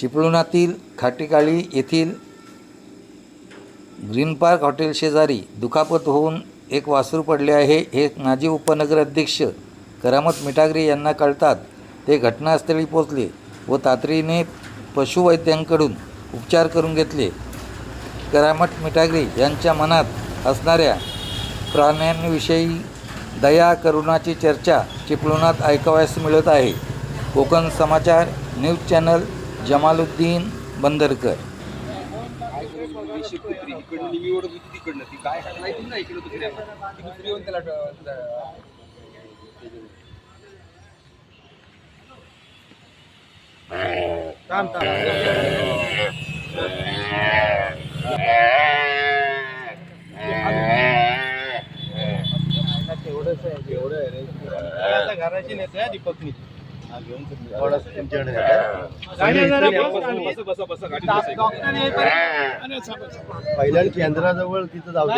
चिपळुणातील खाटेकाळी येथील green park hotel शेजारी दुखापत होऊन एक वासरू पडले आहे. हे माजी उपनगर अध्यक्ष करामत मिठागरे यांना कळतात ते घटनास्थळी पोचले व तातडीने पशुवैद्यांकडून उपचार करून घेतले. करामत मिठागरे यांच्या मनात असणाऱ्या प्राण्यांविषयी दया करुणाची चर्चा चिपळुणात ऐकावयास मिळत आहे. Konkan Samachar news channel Jamaluddin Bandarkar. एवढंच आहे एवढं निमी ओढत होती नाही घराची नेते दीपकनी बसा बसा बसा गाडीत बसा पहिल्या केंद्राजवळ तिथं जाऊ